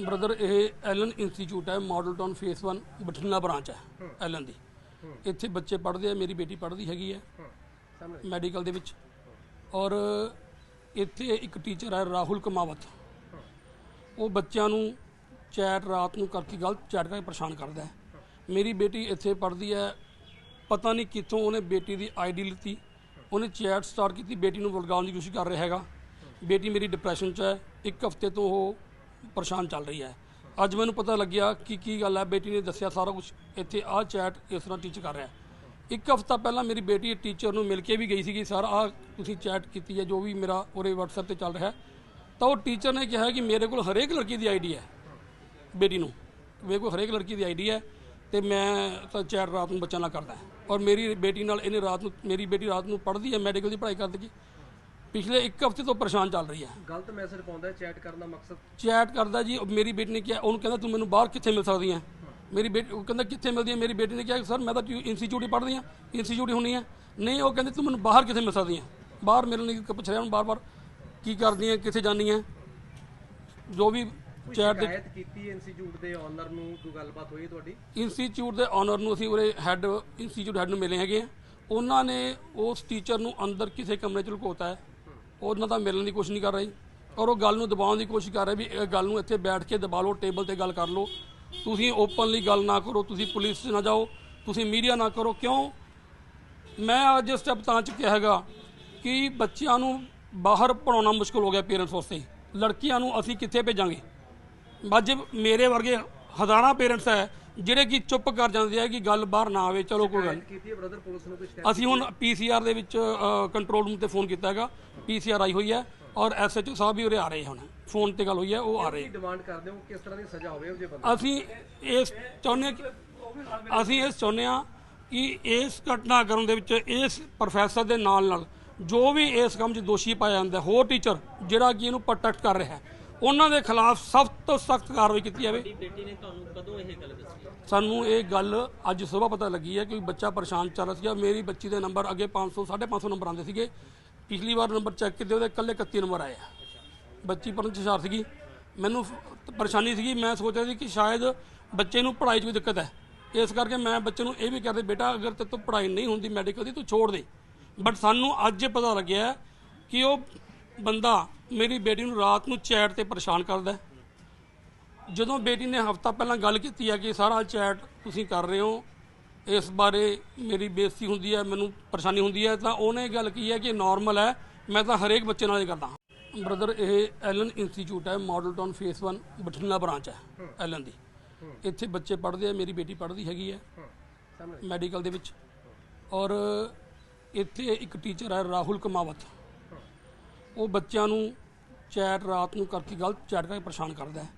Brother ਇਹ Allen institute ਹੈ model town phase 1 Bathinda branch ਹੈ ਐਲਨ ਦੀ। ਇੱਥੇ ਬੱਚੇ ਪੜ੍ਹਦੇ ਆ, ਮੇਰੀ ਬੇਟੀ ਪੜ੍ਹਦੀ ਹੈਗੀ ਹੈ ਮੈਡੀਕਲ ਦੇ ਵਿੱਚ। ਔਰ ਇੱਥੇ ਇੱਕ ਟੀਚਰ ਹੈ, ਰਾਹੁਲ ਕਮਾਵਤ। ਉਹ ਬੱਚਿਆਂ ਨੂੰ ਚੈਟ ਰਾਤ ਨੂੰ ਕਰਕੇ ਗਲਤ ਚੈਟ ਕਰਕੇ ਪਰੇਸ਼ਾਨ ਕਰਦਾ ਹੈ। ਮੇਰੀ ਬੇਟੀ ਇੱਥੇ ਪੜ੍ਹਦੀ ਹੈ, ਪਤਾ ਨਹੀਂ ਕਿੱਥੋਂ ਉਹਨੇ ਬੇਟੀ ਦੀ ਆਈਡੀ ਲਿੱਤੀ। ਉਹਨੇ ਚੈਟ ਸਟਾਰਟ ਕੀਤੀ, ਬੇਟੀ ਨੂੰ ਵਲਗਾਉਣ ਦੀ ਕੋਸ਼ਿਸ਼ ਕਰ ਰਿਹਾ ਹੈਗਾ। ਬੇਟੀ ਮੇਰੀ ਡਿਪਰੈਸ਼ਨ 'ਚ ਹੈ, ਇੱਕ ਹਫ਼ਤੇ ਤੋਂ ਉਹ ਪਰੇਸ਼ਾਨ ਚੱਲ ਰਹੀ ਹੈ। ਅੱਜ ਮੈਨੂੰ ਪਤਾ ਲੱਗਿਆ ਕਿ ਕੀ ਗੱਲ ਹੈ, ਬੇਟੀ ਨੇ ਦੱਸਿਆ ਸਾਰਾ ਕੁਝ ਇੱਥੇ ਆਹ ਚੈਟ ਇਸ ਤਰ੍ਹਾਂ ਟੀਚ ਕਰ ਰਿਹਾ ਇੱਕ ਹਫ਼ਤਾ ਪਹਿਲਾਂ ਮੇਰੀ ਬੇਟੀ ਟੀਚਰ ਨੂੰ ਮਿਲ ਕੇ ਵੀ ਗਈ ਸੀਗੀ ਸਰ ਆਹ ਤੁਸੀਂ ਚੈਟ ਕੀਤੀ ਹੈ, ਜੋ ਵੀ ਮੇਰਾ ਉਹਦੇ WhatsApp ਤੇ ਚੱਲ ਰਿਹਾ ਤਾਂ ਉਹ ਟੀਚਰ ਨੇ ਕਿਹਾ ਕਿ ਮੇਰੇ ਕੋਲ ਹਰੇਕ ਲੜਕੀ ਦੀ ਆਈਡੀ ਹੈ, ਬੇਟੀ ਨੂੰ। ਮੇਰੇ ਕੋਲ ਹਰੇਕ ਲੜਕੀ ਦੀ ਆਈਡੀ ਹੈ ਤੇ ਮੈਂ ਤਾਂ ਚੈਟ ਰਾਤ ਨੂੰ ਬੱਚਿਆਂ ਨਾਲ ਕਰਦਾ ਔਰ ਮੇਰੀ ਬੇਟੀ ਨਾਲ ਇਹਨੇ ਰਾਤ ਨੂੰ, ਮੇਰੀ ਬੇਟੀ ਰਾਤ ਨੂੰ ਪੜ੍ਹਦੀ ਹੈ ਮੈਡੀਕਲ ਦੀ ਪੜ੍ਹਾਈ ਕਰਦੀ ਹੈ। ਪਿਛਲੇ ਇੱਕ ਹਫ਼ਤੇ ਤੋਂ ਪਰੇਸ਼ਾਨ ਚੱਲ ਰਹੀ ਹੈ। ਗਲਤ ਮੈਸੇਜ ਪਾਉਂਦਾ ਚੈਟ ਕਰਨ ਦਾ ਮਕਸਦ? ਚੈਟ ਕਰਦਾ ਜੀ ਮੇਰੀ ਬੇਟੀ ਨੇ ਕਿਹਾ ਉਹਨੂੰ ਕਹਿੰਦਾ ਤੂੰ ਮੈਨੂੰ ਬਾਹਰ ਕਿੱਥੇ ਮਿਲ ਸਕਦੀ ਹੈ? ਮੇਰੀ ਬੇਟੀ ਉਹ ਕਹਿੰਦਾ ਕਿੱਥੇ ਮਿਲਦੀ ਹੈ? ਮੇਰੀ ਬੇਟੀ ਨੇ ਕਿਹਾ ਸਰ ਮੈਂ ਤਾਂ ਇੰਸਟੀਚਿਊਟ ਹੀ ਪੜ੍ਹਦੀ ਹਾਂ ਇੰਸਟੀਚਿਊਟ ਹੀ ਹੁੰਨੀ ਹੈ। ਨਹੀਂ ਉਹ ਕਹਿੰਦੇ ਤੂੰ ਮੈਨੂੰ ਬਾਹਰ ਕਿੱਥੇ ਮਿਲ ਸਕਦੀ ਹੈ? ਬਾਹਰ ਮਿਲਣ ਲਈ ਪੁੱਛ ਰਿਹਾ ਉਹਨੂੰ ਬਾਰ-ਬਾਰ ਕੀ ਕਰਦੀ ਹੈ ਕਿੱਥੇ ਜਾਂਦੀ ਹੈ? ਜੋ ਵੀ ਚੈਟ ਦੇ ਕੀਤੀ ਇੰਸਟੀਚਿਊਟ ਦੇ ਓਨਰ ਨੂੰ ਕੋਈ ਗੱਲਬਾਤ ਹੋਈ ਤੁਹਾਡੀ? ਇੰਸਟੀਚਿਊਟ ਦੇ ਓਨਰ ਨੂੰ ਅਸੀਂ ਉਹਦੇ ਹੈੱਡ ਇੰਸਟੀਚਿਊਟ ਹੈੱਡ ਨੂੰ ਮਿਲੇ ਹੈਗੇ ਆ ਉਹਨਾਂ ਨੇ ਉਸ ਟੀਚਰ ਨੂੰ ਅੰਦਰ ਕਿਸੇ ਕਮਰੇ 'ਚ ਲੁਕੋਤਾ ਹੈ। ਉਹਨਾਂ ਦਾ ਮਿਲਣ ਦੀ ਕੋਸ਼ਿਸ਼ ਨਹੀਂ ਕਰ ਰਹੀ ਔਰ ਉਹ ਗੱਲ ਨੂੰ ਦਬਾਉਣ ਦੀ ਕੋਸ਼ਿਸ਼ ਕਰ ਰਿਹਾ ਵੀ, ਇਹ ਗੱਲ ਨੂੰ ਇੱਥੇ ਬੈਠ ਕੇ ਦਬਾ ਲਓ, ਟੇਬਲ ਤੇ ਗੱਲ ਕਰ ਲਓ। ਤੁਸੀਂ ਓਪਨਲੀ ਗੱਲ ਨਾ ਕਰੋ, ਤੁਸੀਂ ਪੁਲਿਸ 'ਚ ਨਾ ਜਾਓ, ਤੁਸੀਂ ਮੀਡੀਆ ਨਾ ਕਰੋ। ਕਿਉਂ? ਮੈਂ ਅੱਜ ਸਟੈਪ ਤਾਂ ਚੁੱਕਿਆ ਹੈਗਾ ਕਿ ਬੱਚਿਆਂ ਨੂੰ ਬਾਹਰ ਪੜਾਉਣਾ ਮੁਸ਼ਕਲ ਹੋ ਗਿਆ ਪੇਰੈਂਟਸ ਵਾਸਤੇ। ਲੜਕੀਆਂ ਨੂੰ ਅਸੀਂ ਕਿੱਥੇ ਭੇਜਾਂਗੇ? ਅੱਜ ਮੇਰੇ ਵਰਗੇ ਹਜ਼ਾਰਾਂ ਪੇਰੈਂਟਸ ਹੈ ਜਿਹੜੇ ਕਿ ਚੁੱਪ ਕਰ ਜਾਂਦੇ ਆ ਕਿ ਗੱਲ ਬਾਹਰ ਨਾ ਆਵੇ ਚਲੋ ਕੋਈ ਗੱਲ ਨਹੀਂ। ਕੀਤੀ ਹੈ ਬ੍ਰਦਰ ਪੁਲਿਸ ਨੂੰ ਕੋਈ ਸ਼ਿਕਾਇਤ ਅਸੀਂ ਹੁਣ ਪੀਸੀਆਰ ਦੇ ਵਿੱਚ ਕੰਟਰੋਲ ਰੂਮ ਤੇ ਫੋਨ ਕੀਤਾ ਹੈਗਾ। ਪੀਸੀਆਰ ਆਈ ਹੋਈ ਹੈ ਔਰ ਐਸਐਚਓ ਸਾਹਿਬ ਵੀ ਉਰੇ ਆ ਰਹੇ ਹੁਣ। ਫੋਨ ਤੇ ਗੱਲ ਹੋਈ ਹੈ ਉਹ ਆ ਰਹੇ। ਕੀ ਡਿਮਾਂਡ ਕਰਦੇ ਹੋ? ਕਿਸ ਤਰ੍ਹਾਂ ਦੀ ਸਜ਼ਾ ਹੋਵੇ ਉਹ ਜੇ ਬੰਦਾ ਅਸੀਂ ਇਸ ਚਾਹੁੰਦੇ ਹਾਂ ਕਿ ਅਸੀਂ ਇਸ ਚਾਹੁੰਦੇ ਹਾਂ ਕਿ ਇਸ ਘਟਨਾਕ੍ਰਮ ਦੇ ਵਿੱਚ ਇਸ ਪ੍ਰੋਫੈਸਰ ਦੇ ਨਾਲ ਨਾਲ ਜੋ ਵੀ ਇਸ ਕੰਮ 'ਚ ਦੋਸ਼ੀ ਪਾਇਆ ਜਾਂਦਾ ਹੋਰ ਟੀਚਰ ਜਿਹੜਾ ਕਿ ਇਹਨੂੰ ਪ੍ਰੋਟੈਕਟ ਕਰ ਰਿਹਾ ਉਹਨਾਂ ਦੇ ਖਿਲਾਫ ਸਖਤ ਤੋਂ ਸਖਤ ਕਾਰਵਾਈ ਕੀਤੀ ਜਾਵੇ। ਬੇਟੀ ਨੇ ਤੁਹਾਨੂੰ ਕਦੋਂ ਇਹ ਗੱਲ ਦੱਸੀ? ਸਾਨੂੰ ਇਹ ਗੱਲ ਅੱਜ ਸਵੇਰ ਪਤਾ ਲੱਗੀ ਹੈ ਕਿ ਬੱਚਾ ਪਰੇਸ਼ਾਨ ਚੱਲ ਰਿਹਾ ਸੀਗਾ। ਮੇਰੀ ਬੱਚੀ ਦੇ ਨੰਬਰ ਅੱਗੇ 500 550 ਨੰਬਰ ਆਉਂਦੇ ਸੀਗੇ। ਪਿਛਲੀ ਵਾਰ ਨੰਬਰ ਚੈੱਕ ਕੀਤੇ ਉਹਦੇ ਇਕੱਲੇ 31 ਨੰਬਰ ਆਏ ਆ। ਬੱਚੀ ਪੜ੍ਹਨ 'ਚ ਹੁਸ਼ਿਆਰ ਸੀਗੀ। ਮੈਨੂੰ ਪਰੇਸ਼ਾਨੀ ਸੀਗੀ। ਮੈਂ ਸੋਚ ਰਿਹਾ ਸੀ ਕਿ ਸ਼ਾਇਦ ਬੱਚੇ ਨੂੰ ਪੜ੍ਹਾਈ 'ਚ ਕੋਈ ਦਿੱਕਤ ਹੈ। ਇਸ ਕਰਕੇ ਮੈਂ ਬੱਚੇ ਨੂੰ ਇਹ ਵੀ ਕਹਿੰਦੇ ਬੇਟਾ ਅਗਰ ਤੇ ਤੋਂ ਪੜ੍ਹਾਈ ਨਹੀਂ ਹੁੰਦੀ ਮੈਡੀਕਲ ਦੀ ਤੂੰ ਛੋੜ ਦੇ। ਬਟ ਸਾਨੂੰ ਅੱਜ ਪਤਾ ਲੱਗਿਆ ਕਿ ਉਹ ਬੰਦਾ ਮੇਰੀ ਬੇਟੀ ਨੂੰ ਰਾਤ ਨੂੰ ਚੈਟ ਤੇ ਪਰੇਸ਼ਾਨ ਕਰਦਾ ਜਦੋਂ ਬੇਟੀ ਨੇ ਹਫਤਾ ਪਹਿਲਾਂ ਗੱਲ ਕੀਤੀ ਹੈ ਕਿ ਸਾਰਾ ਚੈਟ ਤੁਸੀਂ ਕਰ ਰਹੇ ਹੋ, ਇਸ ਬਾਰੇ ਮੇਰੀ ਬੇਇੱਜ਼ਤੀ ਹੁੰਦੀ ਹੈ ਮੈਨੂੰ ਪਰੇਸ਼ਾਨੀ ਹੁੰਦੀ ਹੈ ਤਾਂ ਉਹਨੇ ਗੱਲ ਕੀ ਹੈ ਕਿ ਨਾਰਮਲ ਹੈ ਮੈਂ ਤਾਂ ਹਰੇਕ ਬੱਚੇ ਨਾਲ ਇਹ ਕਰਦਾ ਹਾਂ। ਬ੍ਰਦਰ ਇਹ ਐਲਨ ਇੰਸਟੀਚਿਊਟ ਹੈ model town phase 1 Bathinda branch ਹੈ ਐਲਨ ਦੀ। ਇੱਥੇ ਬੱਚੇ ਪੜ੍ਹਦੇ ਆ, ਮੇਰੀ ਬੇਟੀ ਪੜ੍ਹਦੀ ਹੈਗੀ ਹੈ ਮੈਡੀਕਲ ਦੇ ਵਿੱਚ। ਔਰ ਇੱਥੇ ਇੱਕ ਟੀਚਰ ਹੈ ਰਾਹੁਲ ਕਮਾਵਤ। ਉਹ ਬੱਚਿਆਂ ਨੂੰ ਚੈਟ ਰਾਤ ਨੂੰ ਕਰਕੇ ਗਲਤ ਚੈਟ ਕਰਕੇ ਪਰੇਸ਼ਾਨ ਕਰਦਾ ਹੈ।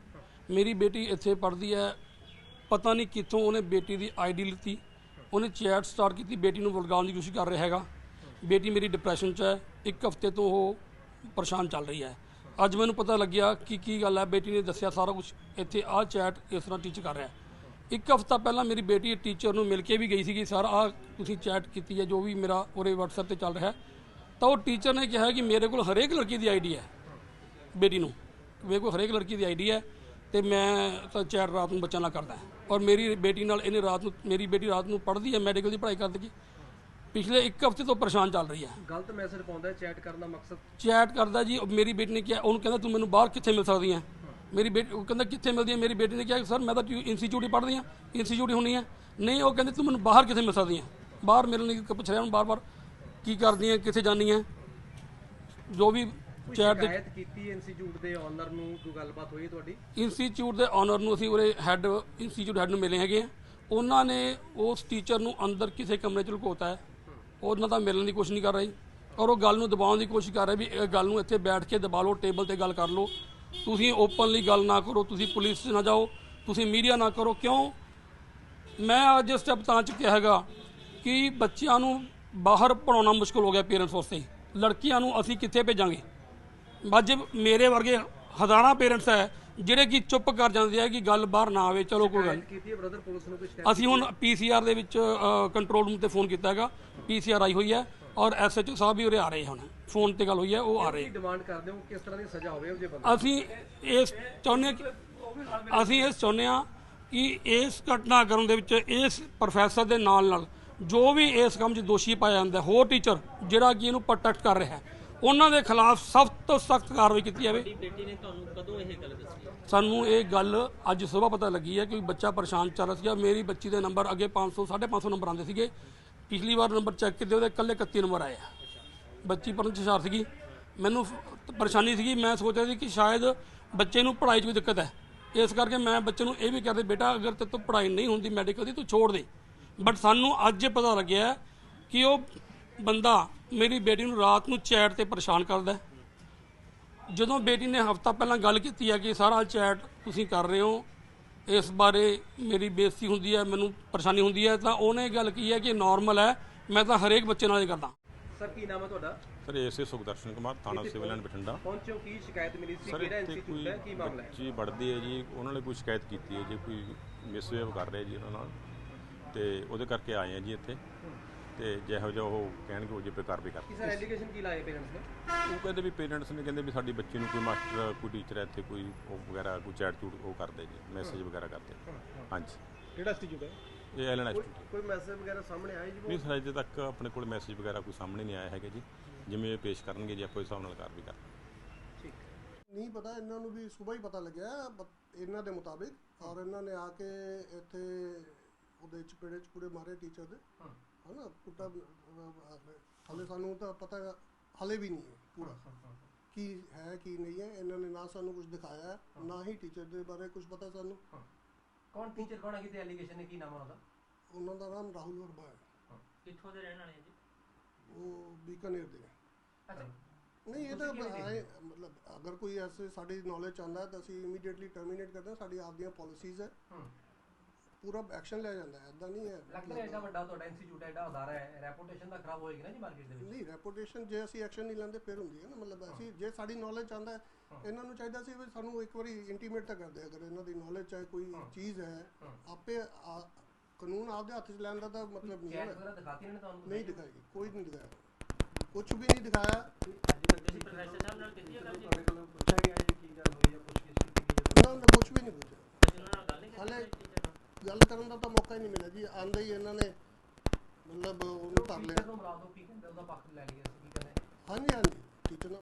ਮੇਰੀ ਬੇਟੀ ਇੱਥੇ ਪੜ੍ਹਦੀ ਹੈ, ਪਤਾ ਨਹੀਂ ਕਿੱਥੋਂ ਉਹਨੇ ਬੇਟੀ ਦੀ ਆਈਡੀ ਲਿੱਤੀ। ਉਹਨੇ ਚੈਟ ਸਟਾਰਟ ਕੀਤੀ, ਬੇਟੀ ਨੂੰ ਵਲਗਾਉਣ ਦੀ ਕੋਸ਼ਿਸ਼ ਕਰ ਰਿਹਾ ਹੈਗਾ। ਬੇਟੀ ਮੇਰੀ ਡਿਪਰੈਸ਼ਨ 'ਚ ਹੈ, ਇੱਕ ਹਫ਼ਤੇ ਤੋਂ ਉਹ ਪਰੇਸ਼ਾਨ ਚੱਲ ਰਹੀ ਹੈ। ਅੱਜ ਮੈਨੂੰ ਪਤਾ ਲੱਗਿਆ ਕਿ ਕੀ ਗੱਲ ਹੈ, ਬੇਟੀ ਨੇ ਦੱਸਿਆ ਸਾਰਾ ਕੁਝ ਇੱਥੇ ਆਹ ਚੈਟ ਇਸ ਤਰ੍ਹਾਂ ਟੀਚਰ ਕਰ ਰਿਹਾ ਇੱਕ ਹਫ਼ਤਾ ਪਹਿਲਾਂ ਮੇਰੀ ਬੇਟੀ ਟੀਚਰ ਨੂੰ ਮਿਲ ਕੇ ਵੀ ਗਈ ਸੀਗੀ, ਸਰ, ਆਹ ਤੁਸੀਂ ਚੈਟ ਕੀਤੀ ਹੈ, ਜੋ ਵੀ ਮੇਰਾ ਉਹਦੇ WhatsApp ਤੇ ਚੱਲ ਰਿਹਾ ਤਾਂ ਉਹ ਟੀਚਰ ਨੇ ਕਿਹਾ ਕਿ ਮੇਰੇ ਕੋਲ ਹਰੇਕ ਲੜਕੀ ਦੀ ਆਈਡੀ ਹੈ, ਬੇਟੀ ਨੂੰ। ਮੇਰੇ ਕੋਲ ਹਰੇਕ ਲੜਕੀ ਦੀ ਆਈਡੀ ਹੈ। ਤੇ ਮੈਂ ਤਾਂ ਚੈਟ ਰਾਤ ਨੂੰ ਬੱਚਿਆਂ ਨਾਲ ਕਰਦਾ। ਔਰ ਮੇਰੀ ਬੇਟੀ ਨਾਲ ਇਹਨੇ ਰਾਤ ਨੂੰ ਮੇਰੀ ਬੇਟੀ ਰਾਤ ਨੂੰ ਪੜ੍ਹਦੀ ਹੈ ਮੈਡੀਕਲ ਦੀ ਪੜ੍ਹਾਈ ਕਰਦੀ ਪਿਛਲੇ ਇੱਕ ਹਫ਼ਤੇ ਤੋਂ ਪਰੇਸ਼ਾਨ ਚੱਲ ਰਹੀ ਹੈ। ਗਲਤ ਮੈਸੇਜ ਪਾਉਂਦਾ ਚੈਟ ਕਰਨ ਦਾ ਮਕਸਦ? ਚੈਟ ਕਰਦਾ ਜੀ ਮੇਰੀ ਬੇਟੀ ਨੇ ਕਿਹਾ ਉਹਨੂੰ ਕਹਿੰਦਾ ਤੂੰ ਮੈਨੂੰ ਬਾਹਰ ਕਿੱਥੇ ਮਿਲ ਸਕਦੀ ਹੈ? ਮੇਰੀ ਬੇਟੀ ਉਹ ਕਹਿੰਦਾ ਕਿੱਥੇ ਮਿਲਦੀ ਹੈ? ਮੇਰੀ ਬੇਟੀ ਨੇ ਕਿਹਾ ਸਰ ਮੈਂ ਤਾਂ ਇੰਸਟੀਚਿਊਟ ਹੀ ਪੜ੍ਹਦੀ ਹਾਂ ਇੰਸਟੀਚਿਊਟ ਹੀ ਹੁੰਨੀ ਹੈ। ਨਹੀਂ ਉਹ ਕਹਿੰਦੇ ਤੂੰ ਮੈਨੂੰ ਬਾਹਰ ਕਿੱਥੇ ਮਿਲ ਸਕਦੀ ਹੈ? ਬਾਹਰ ਮਿਲਣ ਲਈ ਪੁੱਛ ਰਿਹਾ ਉਹਨੂੰ ਬਾਰ-ਬਾਰ ਕੀ ਕਰਦੀ ਹੈ ਕਿੱਥੇ ਜਾਂਦੀ ਹੈ? ਜੋ ਵੀ ਚੈਟ ਦੇ ਸ਼ਿਕਾਇਤ ਕੀਤੀ ਇੰਸਟੀਚਿਊਟ ਦੇ ਓਨਰ ਨੂੰ ਕੋਈ ਗੱਲਬਾਤ ਹੋਈ ਤੁਹਾਡੀ? ਇੰਸਟੀਚਿਊਟ ਦੇ ਓਨਰ ਨੂੰ ਅਸੀਂ ਉਹਦੇ ਹੈੱਡ ਇੰਸਟੀਚਿਊਟ ਹੈੱਡ ਨੂੰ ਮਿਲੇ ਹੈਗੇ ਆ। ਉਹਨਾਂ ਨੇ ਉਸ ਟੀਚਰ ਨੂੰ ਅੰਦਰ ਕਿਸੇ ਕਮਰੇ 'ਚ ਲੁਕੋਤਾ ਹੈ। ਉਹਨਾਂ ਦਾ ਮਿਲਣ ਦੀ ਕੋਸ਼ਿਸ਼ ਨਹੀਂ ਕਰ ਰਹੀ। ਔਰ ਉਹ ਗੱਲ ਨੂੰ ਦਬਾਉਣ ਦੀ ਕੋਸ਼ਿਸ਼ ਕਰ ਰਹੇ ਵੀ ਇਹ ਗੱਲ ਨੂੰ ਇੱਥੇ ਬੈਠ ਕੇ ਦਬਾ ਲਓ ਟੇਬਲ ਤੇ ਗੱਲ ਕਰ ਲਓ। ਤੁਸੀਂ ਓਪਨਲੀ ਗੱਲ ਨਾ ਕਰੋ ਤੁਸੀਂ ਪੁਲਿਸ 'ਚ ਨਾ ਜਾਓ ਤੁਸੀਂ ਮੀਡੀਆ ਨਾ ਕਰੋ। ਕਿਉਂ? ਮੈਂ ਅੱਜ ਸਟੈਪ ਤਾਂ ਚੁੱਕਿਆ ਹੈਗਾ ਕਿ ਬੱਚਿਆਂ ਨੂੰ ਬਾਹਰ ਪੜਾਉਣਾ ਮੁਸ਼ਕਲ ਹੋ ਗਿਆ ਪੇਰੈਂਟਸ ਵਾਸਤੇ। ਲੜਕੀਆਂ ਨੂੰ ਅਸੀਂ ਕਿੱਥੇ ਭੇਜਾਂਗੇ? ਅੱਜ ਮੇਰੇ ਵਰਗੇ ਹਜ਼ਾਰਾਂ ਪੇਰੈਂਟਸ ਹੈ ਜਿਹੜੇ ਕਿ ਚੁੱਪ ਕਰ ਜਾਂਦੇ ਆ ਕਿ ਗੱਲ ਬਾਹਰ ਨਾ ਆਵੇ ਚਲੋ ਕੋਈ ਗੱਲ। ਕੀਤੀ ਹੈ ਬ੍ਰਦਰ ਪੁਲਿਸ ਨੂੰ ਸ਼ਿਕਾਇਤ ਅਸੀਂ ਹੁਣ ਪੀਸੀਆਰ ਦੇ ਵਿੱਚ ਕੰਟਰੋਲ ਰੂਮ ਤੇ ਫੋਨ ਕੀਤਾ ਹੈਗਾ। ਪੀਸੀਆਰ ਆਈ ਹੋਈ ਹੈ ਔਰ ਐਸਐਚਓ ਸਾਹਿਬ ਵੀ ਉਰੇ ਆ ਰਹੇ ਹੁਣ ਫੋਨ ਤੇ ਗੱਲ ਹੋਈ ਹੈ ਉਹ ਆ ਰਹੇ। ਕੀ ਡਿਮਾਂਡ ਕਰਦੇ ਹੋ? ਕਿਸ ਤਰ੍ਹਾਂ ਦੀ ਸਜ਼ਾ ਹੋਵੇ ਉਹ ਜੇ ਬੰਦਾ ਅਸੀਂ ਇਸ ਚਾਹੁੰਦੇ ਅਸੀਂ ਇਹ ਚਾਹੁੰਦੇ ਹਾਂ ਕਿ ਇਸ ਘਟਨਾਕ੍ਰਮ ਦੇ ਵਿੱਚ ਇਸ ਪ੍ਰੋਫੈਸਰ ਦੇ ਨਾਲ ਨਾਲ ਜੋ ਵੀ ਇਸ ਕੰਮ 'ਚ ਦੋਸ਼ੀ ਪਾਇਆ ਜਾਂਦਾ ਹੋਰ ਟੀਚਰ ਜਿਹੜਾ ਕਿ ਇਹਨੂੰ ਪ੍ਰੋਟੈਕਟ ਕਰ ਰਿਹਾ ਹੈ ਉਹਨਾਂ ਦੇ ਖਿਲਾਫ ਸਖਤ ਤੋਂ ਸਖਤ ਕਾਰਵਾਈ ਕੀਤੀ ਜਾਵੇ। ਤੁਹਾਡੀ ਬੇਟੀ ਨੇ ਤੁਹਾਨੂੰ ਕਦੋਂ ਇਹ ਗੱਲ ਦੱਸੀ? ਹੈ ਸਾਨੂੰ ਇਹ ਗੱਲ ਅੱਜ ਸਵੇਰ ਪਤਾ ਲੱਗੀ ਹੈ ਕਿ ਬੱਚਾ ਪਰੇਸ਼ਾਨ ਚੱਲ ਰਿਹਾ ਸੀਗਾ। ਮੇਰੀ ਬੱਚੀ ਦੇ ਨੰਬਰ ਅੱਗੇ 500 550 ਨੰਬਰ ਆਉਂਦੇ ਸੀਗੇ। ਪਿਛਲੀ ਵਾਰ ਨੰਬਰ ਚੈੱਕ ਕੀਤੇ ਉਹਦੇ ਇਕੱਲੇ 31 ਨੰਬਰ ਆਏ ਆ। ਬੱਚੀ ਪੜ੍ਹਨ 'ਚ ਸੀਗੀ। ਮੈਨੂੰ ਪਰੇਸ਼ਾਨੀ ਸੀਗੀ। ਮੈਂ ਸੋਚ ਰਿਹਾ ਸੀ ਕਿ ਸ਼ਾਇਦ ਬੱਚੇ ਨੂੰ ਪੜ੍ਹਾਈ 'ਚ ਕੋਈ ਦਿੱਕਤ ਹੈ। ਇਸ ਕਰਕੇ ਮੈਂ ਬੱਚੇ ਨੂੰ ਇਹ ਵੀ ਕਹਿੰਦੇ ਬੇਟਾ ਅਗਰ ਤੇ ਤੋਂ ਪੜ੍ਹਾਈ ਨਹੀਂ ਹੁੰਦੀ ਮੈਡੀਕਲ ਦੀ ਤੂੰ ਛੋੜ ਦੇ। ਬਟ ਸਾਨੂੰ ਅੱਜ ਪਤਾ ਲੱਗਿਆ ਕਿ ਉਹ ਬੰਦਾ ਮੇਰੀ ਬੇਟੀ ਨੂੰ ਰਾਤ ਨੂੰ ਚੈਟ ਤੇ ਪਰੇਸ਼ਾਨ ਕਰਦਾ ਜਦੋਂ ਬੇਟੀ ਨੇ ਹਫਤਾ ਪਹਿਲਾਂ ਗੱਲ ਕੀਤੀ ਹੈ ਕਿ ਸਾਰਾ ਚੈਟ ਤੁਸੀਂ ਕਰ ਰਹੇ ਹੋ ਇਸ ਬਾਰੇ ਮੇਰੀ ਬੇਇੱਜ਼ਤੀ ਹੁੰਦੀ ਹੈ ਮੈਨੂੰ ਪਰੇਸ਼ਾਨੀ ਹੁੰਦੀ ਹੈ ਤਾਂ ਉਹਨੇ ਗੱਲ ਕੀ ਹੈ ਕਿ ਨਾਰਮਲ ਹੈ ਮੈਂ ਤਾਂ ਹਰੇਕ ਬੱਚੇ ਨਾਲ ਇਹ ਕਰਦਾ। ਸਰ ਕੀ ਨਾਮ ਹੈ ਤੁਹਾਡਾ? ਸਰ ਏਸੇ ਸੁਖਦਰਸ਼ਨ ਕੁਮਾਰ ਥਾਣਾ ਸਿਵਲ ਐਂਡ ਬਠਿੰਡਾ। ਪਹੁੰਚੋ ਕੀ ਸ਼ਿਕਾਇਤ ਮਿਲੀ ਸੀ? ਕਿਹੜਾ ਇੰਸਟੀਚਿਊਟ ਹੈ? ਕੀ ਮਾਮਲਾ ਹੈ? ਬੱਚੀ ਪੜ੍ਹਦੀ ਹੈ ਜੀ ਉਹਨਾਂ ਨੇ ਕੋਈ ਸ਼ਿਕਾਇਤ ਕੀਤੀ ਹੈ ਜੀ ਕੋਈ ਮਿਸਬਿਹੇਵ ਕਰ ਰਿਹਾ ਜੀ ਉਹਨਾਂ ਨਾਲ। ਤੇ ਉਹਦੇ ਕਰਕੇ ਆਏ ਆ ਜੀ ਇੱਥੇ। ਤੇ ਜਿਹੋ ਜਿਹਾ ਉਹ ਕਹਿਣਗੇ ਉਹ ਜੇ ਪੇ ਕਾਰਵਾਈ ਕਰ ਕੀ ਸਰ ਐਲੀਗੇਸ਼ਨ ਕੀ ਲਾਏ ਪੇਰੈਂਟਸ ਨੇ? ਉਹ ਕਹਿੰਦੇ ਵੀ ਪੇਰੈਂਟਸ ਨੇ ਕਹਿੰਦੇ ਵੀ ਸਾਡੀ ਬੱਚੀ ਨੂੰ ਕੋਈ ਮਾਸਟਰ ਕੋਈ ਟੀਚਰ ਇੱਥੇ ਕੋਈ ਉਹ ਵਗੈਰਾ ਕੋਈ ਚੈਟ ਚੂਟ ਉਹ ਕਰਦੇ ਜੀ ਮੈਸੇਜ ਵਗੈਰਾ ਕਰਦੇ ਹਾਂਜੀ। ਕਿਹੜਾ ਇੰਸਟੀਚਿਊਟ ਹੈ? ਇਹ ਐਲਨ ਇੰਸਟੀਚਿਊਟ ਕੋਈ ਮੈਸੇਜ ਵਗੈਰਾ ਸਾਹਮਣੇ ਆਇਆ ਜੀ ਨਹੀਂ ਸਰ ਅਜੇ ਤੱਕ ਆਪਣੇ ਕੋਲ ਮੈਸੇਜ ਵਗੈਰਾ ਕੋਈ ਸਾਹਮਣੇ ਨਹੀਂ ਆਇਆ ਹੈਗਾ ਜੀ। ਜਿਵੇਂ ਇਹ ਪੇਸ਼ ਕਰਨਗੇ ਜੀ ਆਪਾਂ ਉਸ ਹਿਸਾਬ ਨਾਲ ਕਾਰਵਾਈ ਕਰਾਂਗੇ ਨਹੀਂ ਪਤਾ ਇਹਨਾਂ ਨੂੰ ਵੀ ਸਵੇਰ ਹੀ ਪਤਾ ਲੱਗਿਆ ਇਹਨਾਂ ਦੇ ਮੁਤਾਬਿਕ। ਔਰ ਇਹਨਾਂ ਨੇ ਆ ਕੇ ਇੱਥੇ ਉਹਦੇ ਚਪੇੜੇ ਚਪੂੜੇ ਮਾਰੇ ਟੀਚਰ ਦੇ। ਹਨਾ ਕੁੱਟਾ ਹਲੇ ਸਾਨੂੰ ਤਾਂ ਪਤਾ ਹਲੇ ਵੀ ਨਹੀਂ ਹੈ ਪੂਰਾ। ਕੀ ਹੈ ਕੀ ਨਹੀਂ ਹੈ ਇਹਨਾਂ ਨੇ ਨਾ ਸਾਨੂੰ ਕੁਝ ਦਿਖਾਇਆ ਨਾ ਹੀ ਟੀਚਰ ਦੇ ਬਾਰੇ ਕੁਝ ਪਤਾ ਸਾਨੂੰ। ਕੌਣ ਟੀਚਰ ਕੌਣ ਹੈ ਕਿਤੇ ਐਲੀਗੇਸ਼ਨ ਨੇ ਕੀ ਨਾਮ ਹੈ ਉਹਦਾ? ਉਹਨਾਂ ਦਾ ਨਾਮ ਰਾਹੁਲ ਵਰਮਾ ਹੈ। ਕਿੱਥੋਂ ਦੇ ਰਹਿਣ ਵਾਲੇ ਜੀ? ਉਹ ਬੀਕਾਨੇਰ ਦੇ। ਹੈ ਅੱਛਾ। ਨਹੀਂ ਇਹ ਤਾਂ ਮਤਲਬ ਅਗਰ ਕੋਈ ਐਸੇ ਸਾਡੀ ਨੌਲੇਜ ਆਉਂਦਾ ਤਾਂ ਅਸੀਂ ਇਮੀਡੀਏਟਲੀ ਟਰਮੀਨੇਟ ਕਰਦੇ ਹਾਂ ਸਾਡੀ ਆਪਦੀਆਂ ਪਾਲਿਸੀਜ਼ ਹੈ। ਪੂਰਾ ਐਕਸ਼ਨ ਲਿਆ ਜਾਂਦਾ ਹੈ ਐਦਾਂ ਨਹੀਂ ਹੈ। ਲੱਗਦਾ ਐਡਾ ਵੱਡਾ ਤੁਹਾਡਾ ਇੰਸਟੀਚਿਊਟ ਹੈ ਐਡਾ ਅਦਾਰਾ ਹੈ ਰੈਪੂਟੇਸ਼ਨ ਤਾਂ ਖਰਾਬ ਹੋਏਗੀ ਨਾ ਜੀ ਮਾਰਕੀਟ ਦੇ ਵਿੱਚ। ਨਹੀਂ ਰੈਪੂਟੇਸ਼ਨ ਜੇ ਅਸੀਂ ਐਕਸ਼ਨ ਨਹੀਂ ਲੈਂਦੇ ਫਿਰ ਹੁੰਦੀ ਹੈ ਨਾ ਮਤਲਬ ਅਸੀਂ ਜੇ ਸਾਡੀ ਨੌਲੇਜ ਆਉਂਦਾ ਹੈ ਇਹਨਾਂ ਨੂੰ ਚਾਹੀਦਾ ਸੀ ਵੀ ਸਾਨੂੰ ਇੱਕ ਵਾਰੀ ਇੰਟੀਮੇਟ ਤਾਂ ਕਰਦੇ ਅਗਰ ਇਹਨਾਂ ਦੀ ਨੌਲੇਜ ਚਾਹੇ ਕੋਈ ਚੀਜ਼ ਹੈ ਆਪੇ ਕਾਨੂੰਨ ਆਪਦੇ ਹੱਥ 'ਚ ਲੈਣ ਦਾ ਤਾਂ ਮਤਲਬ ਨਹੀਂ ਚੈਟ ਹੈ ਵਗੈਰਾ ਦਿਖਾਤੀ ਇਹਨਾਂ ਨੇ ਤੁਹਾਨੂੰ? ਨਹੀਂ ਦਿਖਾਏਗੀ ਕੋਈ ਨਹੀਂ ਦਿਖਾਇਆ। ਕੁਝ ਵੀ ਨਹੀਂ ਦਿਖਾਇਆ। ਤੁਸੀਂ ਪ੍ਰੋਫੈਸਰ ਸਾਹਿਬ ਨਾਲ ਕੀਤੀ ਹੈ ਗੱਲ ਜੀ ਤੁਹਾਡੇ ਕੋਲੋਂ ਪੁੱਛਿਆ ਗਿਆ ਜੀ ਕੀ ਗੱਲ ਹੋਈ ਹੈ ਪੁੱਛ ਕੇ ਕੀਤੀ ਗਈ ਉਹਨਾਂ ਨੇ ਕੁਝ ਵੀ ਨਹੀਂ ਪੁੱਛਿਆ ਤੁਸੀਂ ਉਹਨਾਂ ਨਾਲ ਗੱਲ ਨਹੀਂ ਕੀਤੀ ਹਾਲੇ teacher ਨਾਲ? ਗੱਲ ਕਰਨ ਦਾ ਤਾਂ ਜੀ ਆਂਦੇ ਹੀ ਇਹਨਾਂ ਨੇ ਮਤਲਬ ਉਹਨੂੰ ਕਰ ਟੀਚਰ ਲਿਆ। ਨੂੰ ਬੁਲਾ ਦਿਓ ਕੀ ਕਹਿੰਦੇ ਉਹਦਾ ਪੱਖ ਲੈ ਲਈਏ ਅਸੀਂ ਕੀ ਕਹਿੰਦੇ? ਹਾਂਜੀ ਹਾਂਜੀ ਟੀਚਰ